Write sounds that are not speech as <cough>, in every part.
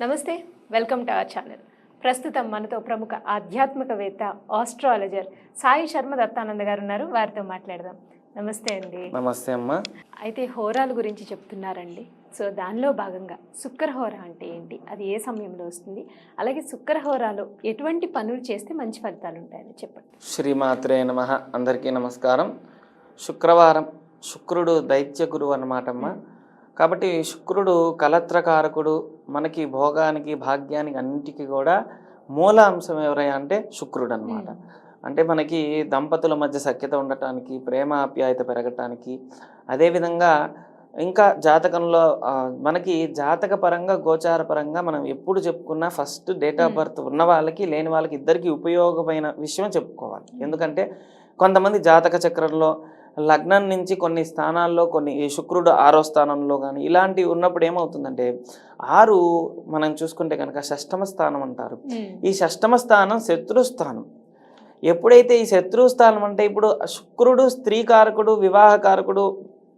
నమస్తే welcome to our channel. ప్రస్తుతం మనతో ప్రముఖ ఆధ్యాత్మికవేత్త ఆస్ట్రాలజర్ సాయి శర్మ దత్తానంద గారు ఉన్నారు. వారితో మాట్లాడదాం. నమస్తే అండి. నమస్తే అమ్మ. అయితే హోరాల గురించి చెప్తున్నారండి. సో దానిలో భాగంగా శుక్రహోర అంటే ఏంటి? అది ఏ సమయంలో వస్తుంది? అలాగే శుక్రహోరాలో ఎటువంటి పనులు చేస్తే మంచి ఫలితాలు ఉంటాయని చెప్పండి. శ్రీమాత్రే నమ. అందరికీ నమస్కారం. శుక్రవారం శుక్రుడు దైత్య గురువు అన్నమాటమ్మ కాబట్టి శుక్రుడు కలత్రకారకుడు మనకి భోగానికి భాగ్యానికి అన్నిటికీ కూడా మూల అంశం ఎవరయ్యా అంటే శుక్రుడు అన్నమాట అంటే మనకి దంపతుల మధ్య సఖ్యత ఉండటానికి ప్రేమ ఆప్యాయత పెరగటానికి అదేవిధంగా ఇంకా జాతకంలో మనకి జాతక పరంగా గోచార పరంగా మనం ఎప్పుడు చెప్పుకున్నా ఫస్ట్ డేట్ ఆఫ్. బర్త్ ఉన్న వాళ్ళకి లేని వాళ్ళకి ఇద్దరికి ఉపయోగమైన విషయం చెప్పుకోవాలి. ఎందుకంటే కొంతమంది జాతక చక్రంలో లగ్నం నుంచి కొన్ని స్థానాల్లో కొన్ని శుక్రుడు ఆరో స్థానంలో కానీ ఇలాంటివి ఉన్నప్పుడు ఏమవుతుందంటే ఆరు మనం చూసుకుంటే కనుక షష్టమ స్థానం అంటారు. ఈ షష్టమ స్థానం శత్రు స్థానం. ఎప్పుడైతే ఈ శత్రు స్థానం అంటే ఇప్పుడు శుక్రుడు స్త్రీ కారకుడు వివాహ కారకుడు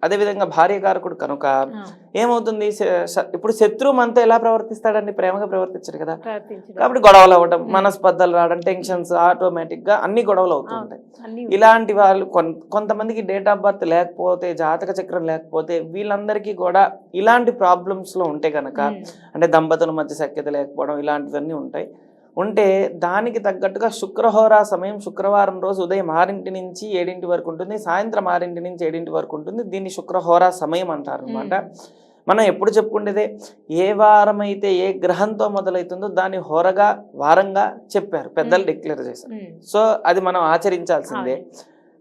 అదేవిధంగా భార్య కారకుడు కనుక ఏమవుతుంది? ఇప్పుడు శత్రువు మనతో ఎలా ప్రవర్తిస్తాడండి? ప్రేమగా ప్రవర్తించడు కదా. కాబట్టి గొడవలు అవ్వడం మనస్పర్ధలు రావడం టెన్షన్స్ ఆటోమేటిక్గా అన్ని గొడవలు అవుతూ అవును. ఉంటాయి. అన్ని ఇలాంటి వాళ్ళు కొంతమందికి డేట్ ఆఫ్ బర్త్ లేకపోతే జాతక చక్రం లేకపోతే వీళ్ళందరికీ కూడా ఇలాంటి ప్రాబ్లమ్స్లో ఉంటే కనుక అంటే దంపతుల మధ్య సఖ్యత లేకపోవడం ఇలాంటివన్నీ ఉంటాయి. ఉంటే దానికి తగ్గట్టుగా శుక్రహోరా సమయం శుక్రవారం రోజు ఉదయం ఆరింటి నుంచి ఏడింటి వరకు ఉంటుంది సాయంత్రం ఆరింటి నుంచి ఏడింటి వరకు ఉంటుంది. దీన్ని శుక్రహోరా సమయం అంటారు అనమాట మనం ఎప్పుడు చెప్పుకుంటేదే ఏ వారం అయితే ఏ గ్రహంతో మొదలవుతుందో దాన్ని హోరగా వారంగా చెప్పారు. పెద్దలు. డిక్లేర్ చేశారు. సో అది మనం ఆచరించాల్సిందే.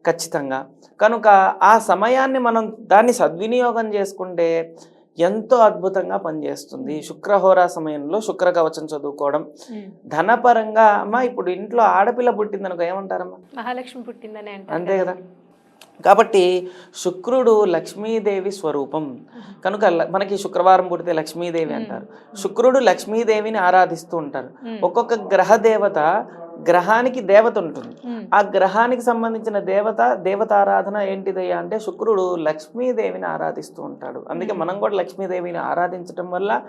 ఖచ్చితంగా. కనుక ఆ సమయాన్ని మనం దాన్ని సద్వినియోగం చేసుకుంటే ఎంతో అద్భుతంగా పనిచేస్తుంది. శుక్రహోరా సమయంలో శుక్ర కవచం చదువుకోవడం. ధనపరంగా అమ్మ ఇప్పుడు ఇంట్లో ఆడపిల్ల పుట్టిందనుకో ఏమంటారమ్మా? మహాలక్ష్మి పుట్టిందని అంతే కదా. కాబట్టి శుక్రుడు లక్ష్మీదేవి స్వరూపం. కనుక మనకి శుక్రవారం పుడితే లక్ష్మీదేవి అంటారు. శుక్రుడు లక్ష్మీదేవిని ఆరాధిస్తూ ఉంటారు. ఒక్కొక్క గ్రహ దేవత గ్రహానికి దేవత ఉంటుంది. ఆ గ్రహానికి సంబంధించిన దేవత దేవతారాధన ఏంటిదయ్యా అంటే శుక్రుడు లక్ష్మీదేవిని ఆరాధిస్తూ ఉంటాడు. అందుకే మనం కూడా లక్ష్మీదేవిని ఆరాధించటం వల్ల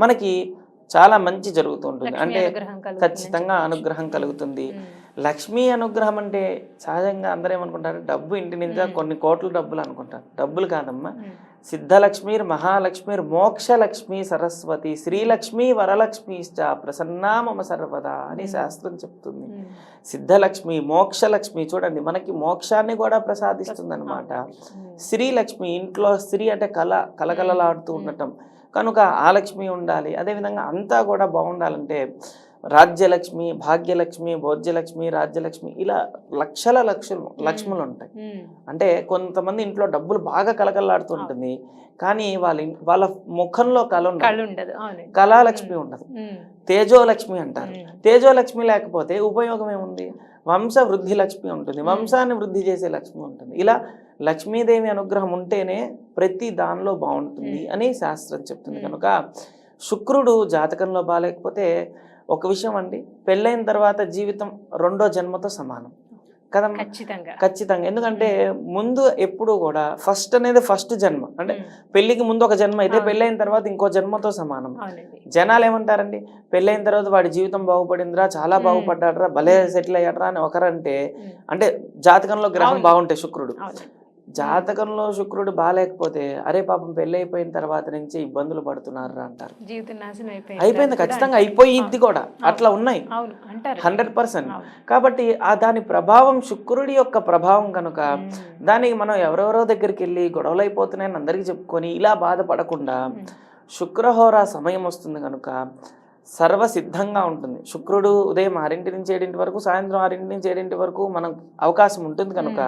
మనకి చాలా మంచి జరుగుతూ ఉంటుంది. అంటే ఖచ్చితంగా అనుగ్రహం కలుగుతుంది. లక్ష్మీ అనుగ్రహం అంటే సహజంగా అందరూ ఏమనుకుంటారు? డబ్బు ఇంటి నుంచి. కొన్ని కోట్ల డబ్బులు అనుకుంటారు. డబ్బులు కాదమ్మా. సిద్ధలక్ష్మీర్ మహాలక్ష్మీర్ మోక్షలక్ష్మి సరస్వతి శ్రీలక్ష్మి వరలక్ష్మిశ్చ ప్రసన్నా మమ సర్వదా అని. శాస్త్రం చెప్తుంది. సిద్ధలక్ష్మి మోక్షలక్ష్మి చూడండి మనకి మోక్షాన్ని కూడా ప్రసాదిస్తుంది అనమాట శ్రీలక్ష్మి ఇంట్లో స్త్రీ అంటే కళ కలకలలాడుతూ. ఉండటం కనుక ఆ లక్ష్మి ఉండాలి అదేవిధంగా అంతా కూడా బాగుండాలంటే రాజ్యలక్ష్మి భాగ్యలక్ష్మి భోజ్యలక్ష్మి రాజ్యలక్ష్మి ఇలా లక్షల లక్షలు లక్ష్ములు ఉంటాయి అంటే కొంతమంది ఇంట్లో డబ్బులు బాగా కలకలలాడుతూ ఉంటుంది కానీ వాళ్ళ వాళ్ళ ముఖంలో కళ ఉండదు. కళాలక్ష్మి ఉండదు. తేజోలక్ష్మి అంటారు. తేజోలక్ష్మి లేకపోతే ఉపయోగం ఏముంది? వంశ వృద్ధి లక్ష్మి ఉంటుంది. వంశాన్ని వృద్ధి చేసే లక్ష్మి ఉంటుంది. ఇలా లక్ష్మీదేవి అనుగ్రహం ఉంటేనే ప్రతి దానిలో బాగుంటుంది. అని శాస్త్రం చెప్తుంది. కనుక శుక్రుడు జాతకంలో బాగాలేకపోతే ఒక విషయం అండి. పెళ్ళైన తర్వాత జీవితం రెండో జన్మతో సమానం. కదమ్మా? ఖచ్చితంగా. ఖచ్చితంగా. ఎందుకంటే ముందు ఎప్పుడు కూడా ఫస్ట్ అనేది ఫస్ట్ జన్మ. అంటే పెళ్ళికి ముందు ఒక జన్మ అయితే. పెళ్ళైన తర్వాత ఇంకో జన్మతో సమానం. జనాలు ఏమంటారండి? పెళ్ళైన తర్వాత వాడి జీవితం బాగుపడిందిరా చాలా. బాగుపడ్డాడ్రా భలే సెటిల్ అయ్యాడ్రా అని ఒకరంటే అంటే జాతకంలో గ్రహం అవును. బాగుంటే శుక్రుడు. జాతకంలో శుక్రుడు బాగాలేకపోతే అరే పాపం పెళ్ళి అయిపోయిన తర్వాత నుంచి ఇబ్బందులు పడుతున్నారా అంటారు. జీవితం నాశనం అయిపోయింది. ఖచ్చితంగా. అయిపోయింది కూడా. అట్లా ఉన్నాయి. Hundred percent. కాబట్టి ఆ దాని ప్రభావం శుక్రుడి యొక్క ప్రభావం కనుక దానికి మనం ఎవరెవరో దగ్గరికి వెళ్ళి గొడవలు అయిపోతున్నాయని అందరికీ చెప్పుకొని ఇలా బాధపడకుండా శుక్రహోర సమయం వస్తుంది కనుక సర్వసిద్ధంగా ఉంటుంది. శుక్రుడు ఉదయం ఆరింటి నుంచి ఏడింటి వరకు సాయంత్రం ఆరింటి నుంచి ఏడింటి వరకు మనం అవకాశం ఉంటుంది కనుక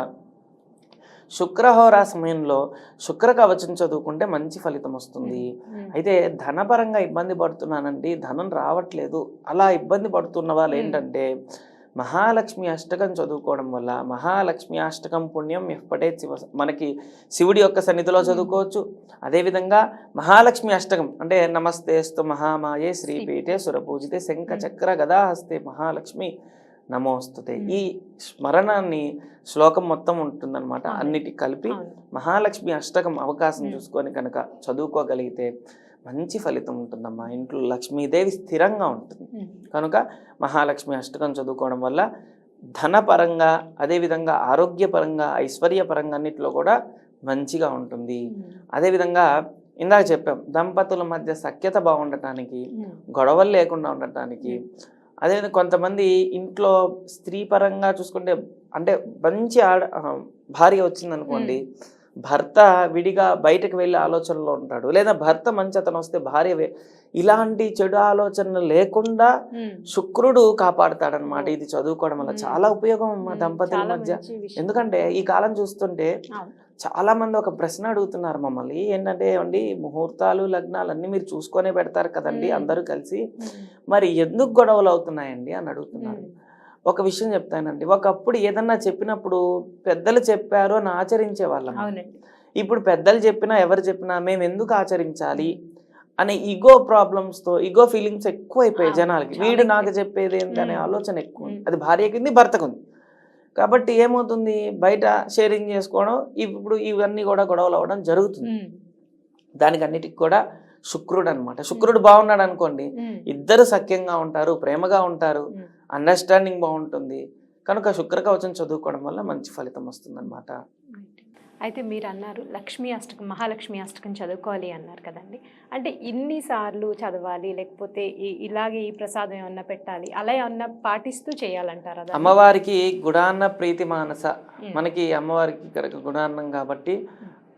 శుక్రహోర సమయంలో శుక్ర కవచం చదువుకుంటే మంచి ఫలితం వస్తుంది అయితే ధనపరంగా ఇబ్బంది పడుతున్నానండి ధనం రావట్లేదు అలా ఇబ్బంది పడుతున్న వాళ్ళు. ఏంటంటే మహాలక్ష్మి అష్టకం చదువుకోవడం వల్ల మహాలక్ష్మి అష్టకం పుణ్యం ఎప్పటే శివ మనకి శివుడి యొక్క సన్నిధిలో. చదువుకోవచ్చు అదేవిధంగా మహాలక్ష్మి అష్టకం అంటే నమస్తేస్తు మహామాయే శ్రీపీఠే సురపూజితే శంఖ. చక్ర గదాహస్తే మహాలక్ష్మి నమోస్తుతే Hmm. ఈ స్మరణాన్ని శ్లోకం మొత్తం ఉంటుందన్నమాట. అన్నిటి కలిపి. మహాలక్ష్మి అష్టకం అవకాశం. చూసుకొని కనుక చదువుకోగలిగితే మంచి ఫలితం ఉంటుందమ్మా ఇంట్లో లక్ష్మీదేవి స్థిరంగా ఉంటుంది. కనుక మహాలక్ష్మి అష్టకం చదువుకోవడం వల్ల ధనపరంగా అదేవిధంగా ఆరోగ్యపరంగా ఐశ్వర్యపరంగా అన్నిట్లో కూడా మంచిగా ఉంటుంది. అదేవిధంగా ఇందాక చెప్పాం దంపతుల మధ్య సఖ్యత బాగుండటానికి. గొడవలు లేకుండా ఉండటానికి అదేవిధంగా కొంతమంది ఇంట్లో స్త్రీ పరంగా చూసుకుంటే అంటే మంచి ఆడ భార్య వచ్చిందనుకోండి భర్త విడిగా బయటకు వెళ్ళే ఆలోచనలో ఉంటాడు. లేదా భర్త మంచి అతను వస్తే భార్య ఇలాంటి చెడు ఆలోచనలు లేకుండా ఉమ్. శుక్రుడు కాపాడుతాడనమాట ఇది చదువుకోవడం వల్ల మ్మ్. చాలా ఉపయోగం అమ్మా ఉమ్. దంపతుల మధ్య. ఎందుకంటే ఈ కాలం చూస్తుంటే. చాలా మంది ఒక ప్రశ్న అడుగుతున్నారు మమ్మల్ని ఏంటంటే ఏమండి ముహూర్తాలు లగ్నాలు అన్ని మీరు చూసుకొనే పెడతారు కదండి. అందరూ కలిసి. మరి ఎందుకు గొడవలు అవుతున్నాయండి అని అడుగుతున్నారు. ఒక విషయం చెప్తానండి ఒకప్పుడు ఏదన్నా చెప్పినప్పుడు పెద్దలు చెప్పారు అని ఆచరించే వాళ్ళం ఇప్పుడు పెద్దలు చెప్పినా ఎవరు చెప్పినా మేము ఎందుకు ఆచరించాలి అనే ఈగో తో ఈగో ఫీలింగ్స్ ఎక్కువ అయిపోయాయి అవును, జనాలకి వీడు. నాకు చెప్పేది ఏంటి అనే. ఆలోచన ఎక్కువ ఉంది. అది భార్యకి ఉంది భర్తకు ఉంది కాబట్టి ఏమవుతుంది బయట షేరింగ్ చేసుకోవడం ఇప్పుడు ఇవన్నీ కూడా గొడవలు అవ్వడం జరుగుతుంది. దానికి అన్నిటికి కూడా శుక్రుడు అన్నమాట శుక్రుడు బాగున్నాడు అనుకోండి. ఇద్దరు సఖ్యంగా ఉంటారు ప్రేమగా ఉంటారు. అండర్స్టాండింగ్ బాగుంటుంది కనుక శుక్ర కవచం చదువుకోవడం వల్ల మంచి ఫలితం వస్తుందన్నమాట అయితే మీరు అన్నారు లక్ష్మీ అష్టకం మహాలక్ష్మి అష్టకం చదువుకోవాలి అన్నారు కదండి. అంటే ఇన్నిసార్లు చదవాలి లేకపోతే ఇలాగే ఈ ప్రసాదం ఏమన్నా పెట్టాలి అలా ఏమన్నా పాటిస్తూ చేయాలంటారా? అమ్మవారికి గుడాన్న ప్రీతి మానస. మనకి అమ్మవారికి గుడాన్నం కాబట్టి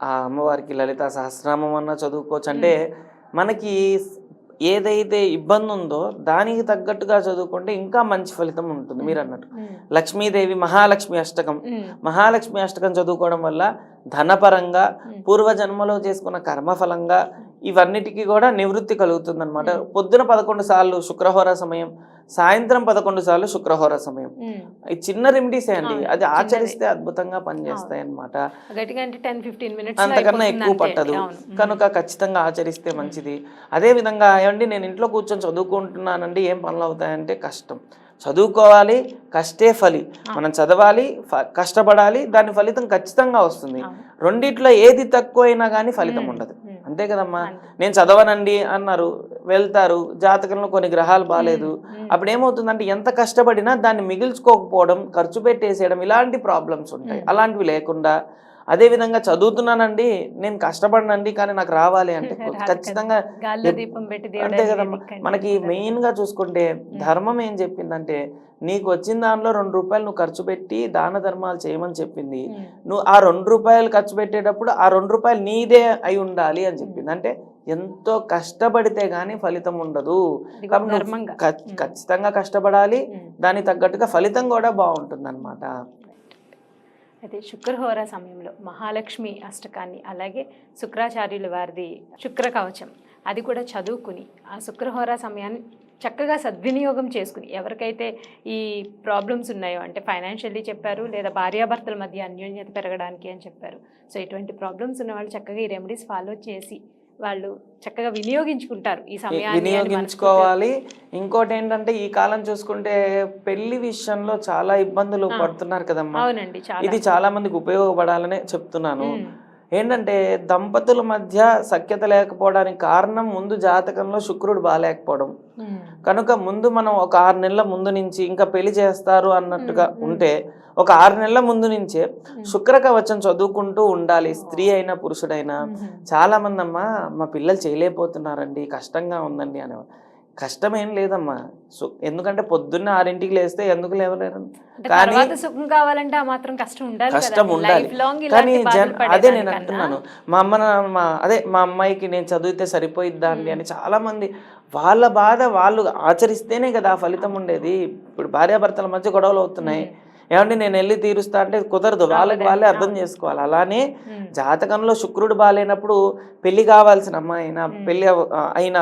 ఆ అమ్మవారికి లలిత సహస్రనామం అన్న చదువుకోవచ్చు. అంటే మనకి ఏదైతే ఇబ్బంది ఉందో దానికి తగ్గట్టుగా చదువుకుంటే ఇంకా మంచి ఫలితం ఉంటుంది మీరు అన్నట్టు. లక్ష్మీదేవి మహాలక్ష్మి అష్టకం. మహాలక్ష్మి అష్టకం చదువుకోవడం వల్ల ధనపరంగా. పూర్వజన్మలో చేసుకున్న కర్మఫలంగా ఇవన్నిటికీ కూడా నివృత్తి కలుగుతుంది అనమాట పొద్దున పదకొండు సార్లు శుక్రహోర సమయం సాయంత్రం పదకొండు సార్లు శుక్రహోర సమయం. ఈ చిన్న రెమెడీసే అండి? అది. ఆచరిస్తే అద్భుతంగా పనిచేస్తాయి మినిట్స్ అంతకన్నా ఎక్కువ పట్టదు. కనుక ఖచ్చితంగా ఆచరిస్తే మంచిది. అదే విధంగా ఏమండి నేను ఇంట్లో కూర్చొని చదువుకుంటున్నానండి ఏం పనులు అవుతాయంటే కష్టం. చదువుకోవాలి కష్టే ఫలి. మనం చదవాలి కష్టపడాలి దాని ఫలితం ఖచ్చితంగా వస్తుంది. రెండిట్లో ఏది తక్కువైనా కానీ ఫలితం ఉండదు. అంతే కదమ్మా. నేను చదవనండి అన్నారు. వెళ్తారు. జాతకంలో కొన్ని గ్రహాలు బాగాలేదు అప్పుడు ఏమవుతుందంటే ఎంత కష్టపడినా దాన్ని మిగిల్చుకోకపోవడం ఖర్చు పెట్టేసేయడం ఇలాంటి ప్రాబ్లమ్స్ ఉంటాయి. అలాంటివి లేకుండా అదే విధంగా చదువుతున్నానండి. నేను కష్టపడినండి కానీ నాకు రావాలి అంటే <laughs> ఖచ్చితంగా అంతే కదమ్మా. మనకి మెయిన్గా చూసుకుంటే ధర్మం ఏం చెప్పిందంటే నీకు వచ్చిన దానిలో రెండు రూపాయలు నువ్వు ఖర్చు పెట్టి దాన ధర్మాలు చేయమని చెప్పింది. నువ్వు ఆ రెండు రూపాయలు ఖర్చు పెట్టేటప్పుడు ఆ రెండు రూపాయలు నీదే అయి ఉండాలి అని చెప్పింది. అంటే ఎంతో కష్టపడితే గానీ ఫలితం ఉండదు. కాబట్టి ఖచ్చితంగా కష్టపడాలి. దానికి తగ్గట్టుగా ఫలితం కూడా బాగుంటుంది అనమాట అయితే శుక్రహోర సమయంలో మహాలక్ష్మి అష్టకాన్ని అలాగే శుక్రాచార్యుల వారిది శుక్ర కవచం. అది కూడా చదువుకుని ఆ శుక్రహోర సమయాన్ని చక్కగా సద్వినియోగం చేసుకుని ఎవరికైతే ఈ ప్రాబ్లమ్స్ ఉన్నాయో అంటే ఫైనాన్షియల్లీ చెప్పారు లేదా భార్యాభర్తల మధ్య అన్యోన్యత పెరగడానికి అని చెప్పారు. సో ఇటువంటి ప్రాబ్లమ్స్ ఉన్న వాళ్ళు చక్కగా ఈ రెమెడీస్ ఫాలో చేసి వాళ్ళు చక్కగా వినియోగించుకుంటారు ఈ సమయాన్ని వినియోగించుకోవాలి ఇంకోటి ఏంటంటే ఈ కాలం చూసుకుంటే పెళ్ళి విషయంలో చాలా ఇబ్బందులు. పడుతున్నారు కదమ్మా అవునండి ఇది చాలా మందికి ఉపయోగపడాలనే చెప్తున్నాను. ఏంటంటే దంపతుల మధ్య సఖ్యత లేకపోవడానికి కారణం ముందు జాతకంలో శుక్రుడు బాగాలేకపోవడం. కనుక ముందు మనం ఒక ఆరు నెలల ముందు నుంచి ఇంకా పెళ్ళి చేస్తారు అన్నట్టుగా. ఉంటే ఒక ఆరు నెలల ముందు నుంచే. శుక్ర కవచం చదువుకుంటూ ఉండాలి. స్త్రీ అయినా పురుషుడైనా. చాలా మంది అమ్మా మా పిల్లలు చేయలేకపోతున్నారండి కష్టంగా ఉందండి అని కష్టం ఏం లేదమ్మా. ఎందుకంటే పొద్దున్న ఆరింటికి లేస్తే ఎందుకు లేవలేరు? కానీ తర్వాత సుఖం కావాలంటే ఆ మాత్రం కష్టం ఉండాలి కష్టం కానీ అదే నేను అంటున్నాను. మా అమ్మ మా అదే మా అమ్మాయికి నేను చదివితే సరిపోయిద్దా అండి అని చాలా మంది వాళ్ళ బాధ వాళ్ళు ఆచరిస్తేనే కదా ఆ ఫలితం ఉండేది. ఇప్పుడు భార్యాభర్తల మధ్య గొడవలు అవుతున్నాయి. ఏమండి నేను వెళ్ళి తీరుస్తా అంటే కుదరదు వాళ్ళకి. వాళ్ళే అర్థం చేసుకోవాలి అలానే. జాతకంలో శుక్రుడు బాగాలేనప్పుడు పెళ్ళి కావాల్సిన అమ్మాయి అయినా. పెళ్ళి అయిన